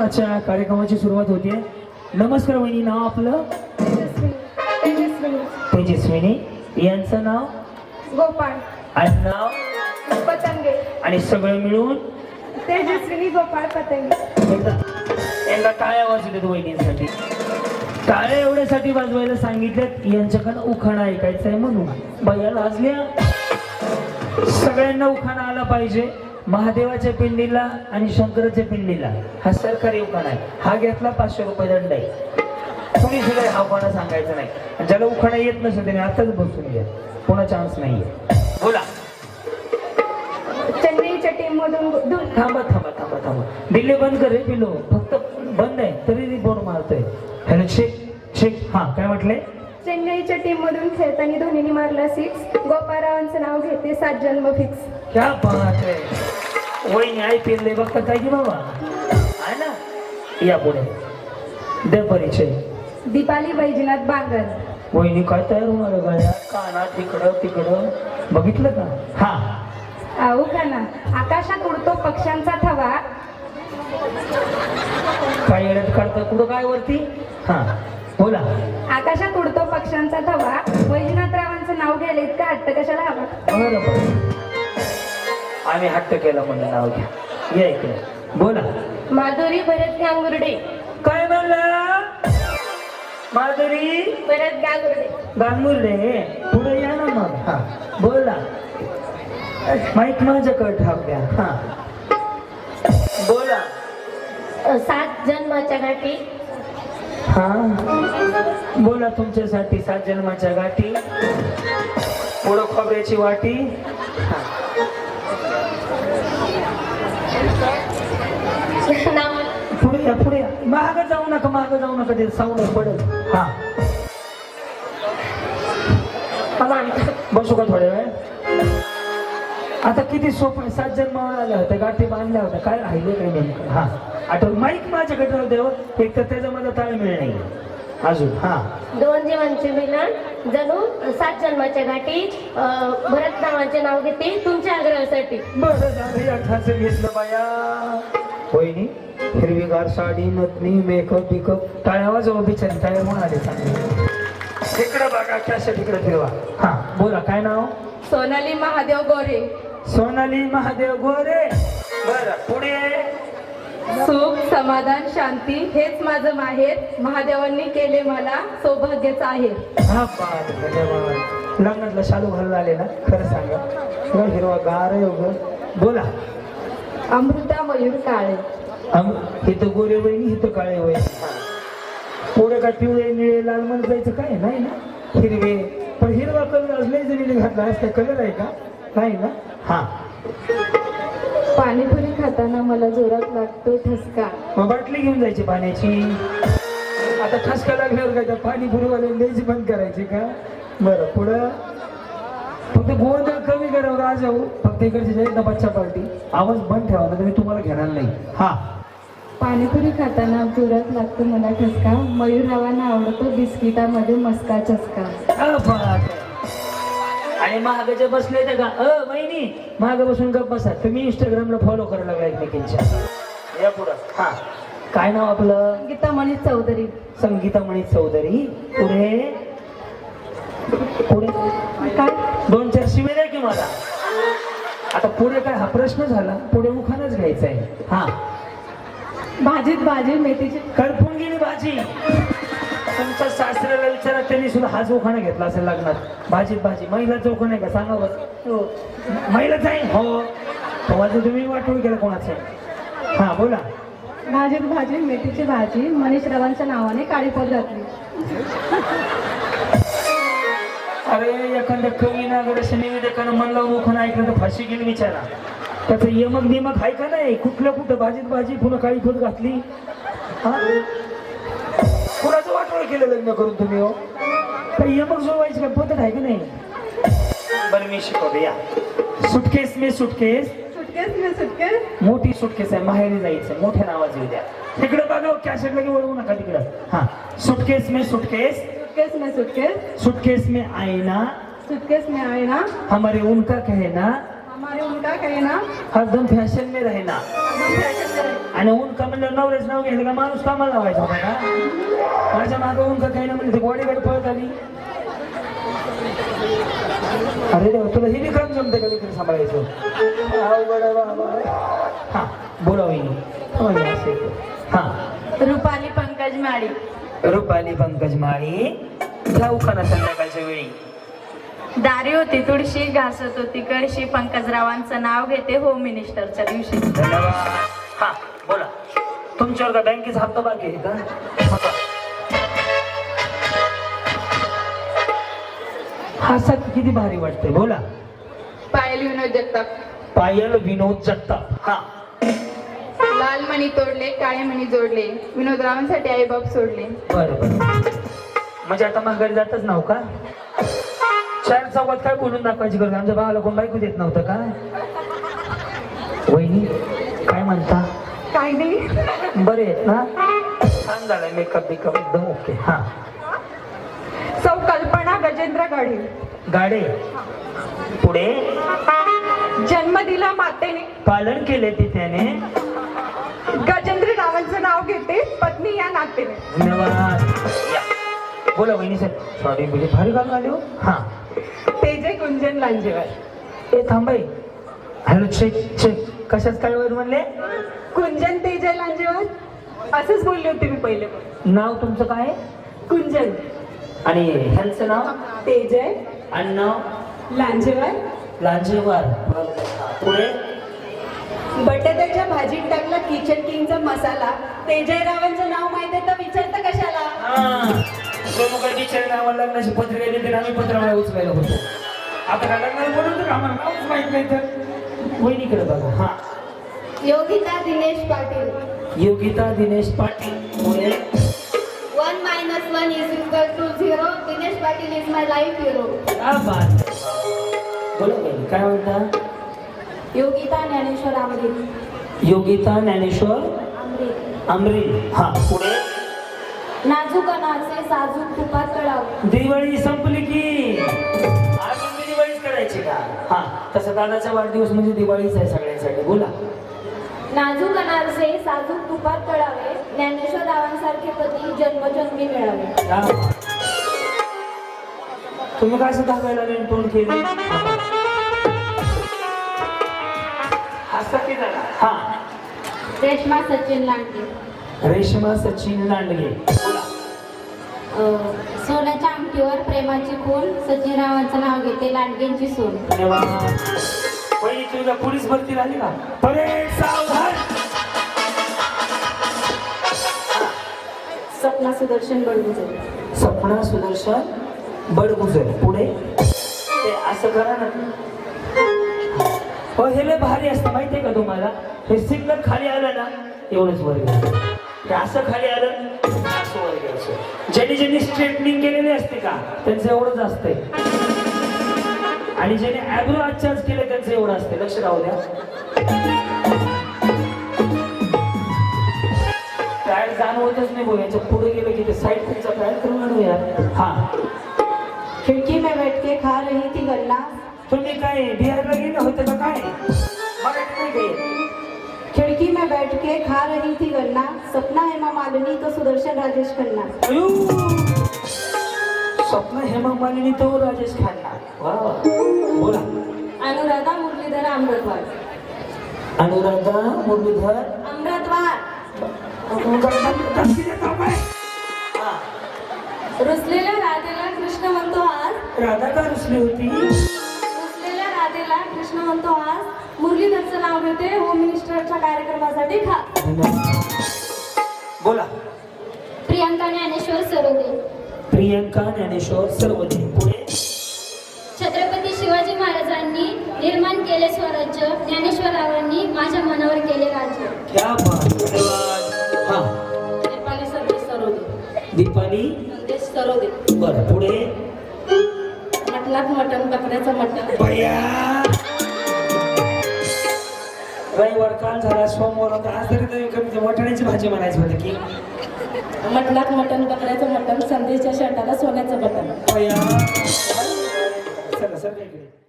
आजच्या कार्यक्रमाची सुरुवात होते. नमस्कार वहिनी नाव आपलं? तेजस्विनी. यांचं नाव? गोपाळ. आणि नाव? पतंगे. आणि सगळं मिळून? तेजस्विनी गोपाळ पतंगे. एकदा टाळ्या वाजू देत वहिनींसाठी. टाळ्या एवढ्यासाठी वाजवायला सांगितल्यात यांच्याकडनं उखाणा ऐकायचा आहे म्हणून बाया लाजल्या? सगळ्यांना उखाणा आला पाहिजे. महादेवाच्या पिंडीला आणि शंकराच्या पिंडीला. हा सरकारी उखाणा आहे. हा घेतला पाचशे रुपये दंड आहे. कोणी सुद्धा हा उखाणा सांगायचा नाही. ज्याला उखाणा येत नसेल त्याने आताच बसून घ्या. पुन्हा चान्स नाहीये. बोला. चेन्नईच्या टीम मधून धुन थांबा थांबा थांबा थांबा. दिल्ली बंद कर रे पिलो फक्त बंद आहे. तरी रिपोर्ट मारतोय. हॅलो शेख शेख. हा काय म्हटले? चेन्नईच्या टीम मधून खेळताना धोनीने मारला सिक्स गोपाळरावांचं नाव घेते सात जन्म फिक्स क्या बात आहे. वहिनी आय पी एल बघता काय की बाबा। आहे ना? या पुढे। दे परिचय। दीपाली बैजनाथ बांगर। वहिनी काय तयार होणार आहे गाड्या? काना तिकडं तिकडं. बघितलं का? हा. उखाणा आकाशात उडतो पक्ष्यांचा थवा. काय येड्यात काढतं? कुठं काय वरती? हा. बोला. आकाशात उडतो पक्ष्यांचा थवा. वैजनाथरावांचं नाव घ्यायला इतका हट्ट कशाला हवा? बरं बरं. आम्ही हट्ट केला म्हणलं नाव घ्या. या इकडे. बोला. माधुरी भरत गांगुर्डे. काय म्हणला? माधुरी? भरत गांगुर्डे. गांगुर्डे. पुढे या ना मग. हा. बोला. माईक माझ्याकडे ठाक द्या. हा. बोला. सात जन्माच्या गाठी हा. बोला तुमच्यासाठी सात जन्माच्या गाठी पुढं खोबऱ्याची वाटी. हा. पुढे या पुढे या. माग जाऊ नका माग जाऊ नका ते साऊंड पडेल हा. बसू का थोड्या वेळ? आता किती सोपं आहे सात जन्म आल्या होत्या गाठी बांधल्या होत्या. काय राहिले काय नेमकं? हा. आठवण माईक माझ्याकडे राहू एक तर त्याचा माझा ताळमेळ नाही अजून हा. दोन जीवांचे मिलन जणू सात जन्माच्या गाठी भरत नावाचे नाव घेते तुमच्या आग्रहासाठी. बरं झालं या ठाचं घेतलं बाया. वहिनी हिरवीगार साडी नथनी मेकअप बिकअप टाळ्या वाजवा बिचारी टाळ्या म्हणून आले चांगले. तिकडं बघा कॅसेट तिकडे फिरवा हा बोला काय नाव? सोनाली महादेव गोरे. सोनाली महादेव गोरे. बर पुढे. सुख समाधान शांती हेच माझं माहेर. महादेवांनी केले मला सौभाग्याचं आहे. हा लग्नातला शालू घालून आले ना खरं सांगा. हिरवा गार उगं. बोला. अमृता मयूर काळे. आम इथं गोरे वहिनी इथं काळे वय पुढे काय पिवळे निळे लाल म्हणत जायचं काय? नाही ना? हिरवे. पण हिरवा कलर लय जणीने घातला. असता कलर आहे का? नाही ना? हा. पाणीपुरी खाताना मला जोरात लागतो ठसका. मग बाटली घेऊन जायची पाण्याची. आता ठसका लागल्यावर काय त्या पाणी पुरीवाले द्यायची बंद करायची का? बरं पुढं. फक्त गोंधळ कमी करा राजा हो. फक्त इकडची जाईल ना बच्चा पार्टी आवाज बंद ठेवा ना मी तुम्हाला घेणार नाही. हा. पाणीपुरी खाताना जोरात लागतो मला ठसका. मयूररावांना आवडतो बिस्किटामध्ये मस्का चस्का. आणि महागाचे बसले ते का अ वहिनी महाग बसून गप बसा. तुम्ही इंस्टाग्रामला फॉलो करायला लागला एकमेकींच्या. या पुढं. हा. काय नाव आपलं? गीता मनीष चौधरी. संगीता मणी चौधरी. पुढे? पुढे? काय? दोन चार शिवे द्या की मला. आता पुढे काय हा प्रश्न झाला. पुढे उखाणच घ्यायचा आहे हा. भाजीत भाजी मेथीची. करपून गेली भाजी. तुमच्या सासऱ्याला विचारा त्यांनी सुद्धा हाच उखाणा घेतला असेल लग्नात. भाजीत भाजी. महिलाचं उखाण आहे का? सांगा बस हो. महिलाच आहे हो. माझं तुम्ही वाटून केलं कोणाचं? हा बोला. भाजीत भाजी मेथीची भाजी मनीष रावांच्या नावाने काळी पद घातली. अरे एखाद्या कवी नागराच्या निवेदकानं लावून उखाणं ऐकलं तर फाशी गेली विचारा. त्याचं यमक निमक आहे का नाही? कुठलं कुठं? भाजीत भाजी पुन्हा काळी खोत घातली. हा? केलं लग्न करून तुम्ही हो? काही यमक जोवायची काय पद्धत आहे का नाही? बरं मी शिकवतो या सुटकेस मे सुटकेस। सुटकेस मी सुटकेस। मोठी सुटकेस आहे माहेरी जायचं मोठ्या नावाची उद्या तिकडे बघा कॅसेट लगे वळवू नका तिकडं. हा सुटकेस मे सुटकेस। सुटकेस में सुटकेस। सुटकेस में आईना। सुटकेस में आईना। हमारे उनका कहना। हमारे उनका कहना। एकदम फ़ैशन में राहिना। आणि ऊन का म्हणलं नवरेच नाव घ्यायचं का माणूस कामाला लावायचा होता का? माझ्या मागं ऊन का काही ना म्हणजे बॉडीकडे पळत आली. अरे देवा तुला हे विक्रम जमते का विक्रम सांभाळायचं? बाबा. हा. हा रुपाली पंकज माळी. रुपाली पंकज माळी जाऊ का ना संध्याकाळच्या वेळी? दारी होती तुळशी घासत होती कळशी पंकजरावांचं नाव घेते होम मिनिस्टरच्या दिवशी. धन्यवाद. हा. बोला. तुमच्यावर का बँकेचा हप्ता बाकी आहे का. हसत किती भारी वाटते बोला. पायल विनोद जगताप. पायल विनोद जगताप हा. लाल मणी तोडले काळे मणी जोडले. विनोदरावांसाठी आई बाप सोडले. बरं बरं. म्हणजे आता माघारी जातच नाव का? चार चौकात काय बोलून दाखवायची गरज? आमच्या भावाला कोण बायको देत नव्हतं का? वहिनी काय म्हणता? काय नाही बरे आहेत ना? छान झालाय मेकअप बिकअप एकदम ओके हा. सौ कल्पना गजेंद्र गढे गाडे. पुढे? जन्म दिला मातेने. पालन केले ते त्याने. गजेंद्र रावांचं नाव घेते पत्नी या नातेने. धन्यवाद. या. बोला वहिनी सर सॉरी म्हणजे भारी घालून आले हो. हा. तेजय कुंजन लांजेवर. ए थांबाई हॅलो चेक चेक कशाच काय वर म्हणले? कुंजन तेजय लांजेवर. असंच बोलले होते मी पहिले नाव तुमचं काय? कुंजन. आणि ह्यांचं नाव? तेजय आणि नाव? लांजेवर. लांजेवार. पुढे? बटाट्याच्या भाजीत टाकला किचन किंगचा मसाला. तेजय रावांचं नाव माहिती आहे तर विचारता कशाला? हा. बिचारे नावाला लग्नाची पत्रिका दिली तर आम्ही पत्रावळ्या उचलायला होतो. आता काय लग्नाला बोलून तर आम्हाला नावच माहीत नाही तर? वहिनीकडे बघा हा. योगिता दिनेश पाटील. योगिता दिनेश पाटील. पुढे one minus one is equal to zero Dinesh Patil is my life hero क्या बात बोला बहिणी काय म्हणता? योगिता ज्ञानेश्वर आमरे योगिता ज्ञानेश्वर आमरे हा पुढे. नाजूक अनारसे साजूक तुपात तळाव. दिवाळी संपली की. करायची का? हा तसं दादाचा वाढदिवस म्हणजे दिवाळीच आहे सगळ्यांसाठी. बोला. नाजूक अनारसे साजूक तुपात तळावे ज्ञानेश्वर रावांसारखे पती जन्मजन्मी मिळावे. तुम्ही काय असं दाखवायला तोंड केलं? हसा की जरा हा. रेश्मा सचिन लांडगे. रेशमा सचिन लांडगे. अं, सोन्याच्या अंगठीवर प्रेमाची खून सचिन रावांचं नाव घेते लांडगेंची सून. धन्यवाद पहिली तुझ्या पोलीस भरती झाली परेड सावधान. सपना सुदर्शन बडगुजर. सपना सुदर्शन बडगुजर. पुढे? ते असं करा ना. हो हे लय भारी असतं. माहितीये का तुम्हाला? हे सिग्नल खाली आलं ना एवढंच वर घ्यायचं हे असं खाली आलं असं वर घ्यायचं ज्यांनी ज्यांनी स्ट्रेटनिंग केलेली असते का त्यांचं एवढंच असतंय. आणि ज्याने ॲब्रो आजच्याच केले त्यांचं एवढं असते लक्ष राहू द्या. पॅड जाणवतच नाही भाऊ याच्यापुढे गेलं की ते साईड तुमचा पॅड करून आणू यार हा. खिड़की में बैठ के खा रही थी गन्ना तुम्ही काय बिहारला सपना हेमा मालिनी तो सुदर्शन राजेश खन्ना! स्वप्न हेमा मालिनी तो राजेश खन्ना. वा वा. बोला. अनुराधा मुरलीधर अमृतवार अनुराधा मुरलीधर? अमृतवार हा. रुसलेल्या राधेला कृष्ण म्हणतो आज. राधा का रुसली होती? रुसलेल्या राधेला कृष्ण म्हणतो आज. मुरलीधरचं नाव घेते होम मिनिस्टरच्या कार्यक्रमासाठी खा. बोला. प्रियंका ज्ञानेश्वर सरोदे. प्रियंका ज्ञानेश्वर सर्वदे पुढे. छत्रपती शिवाजी महाराजांनी निर्माण केले स्वराज्य ज्ञानेश्वरावांनी माझ्या मनावर केले राज्य. क्या बात धन्यवाद. हा. नेपाली संदेश सरोदे. दीपाली? संदेश सरोदे. बरं पुढे. मटणात मटण बकऱ्याचं मटण. बया. रविवार काल झाला सोमवार होता आज तरी तुम्ही कमी वाटाण्याची भाजी म्हणायची होती की. मटणात मटण बकऱ्याचं मटण संदेशच्या शर्टाला सोन्याचं बटन सर इकडे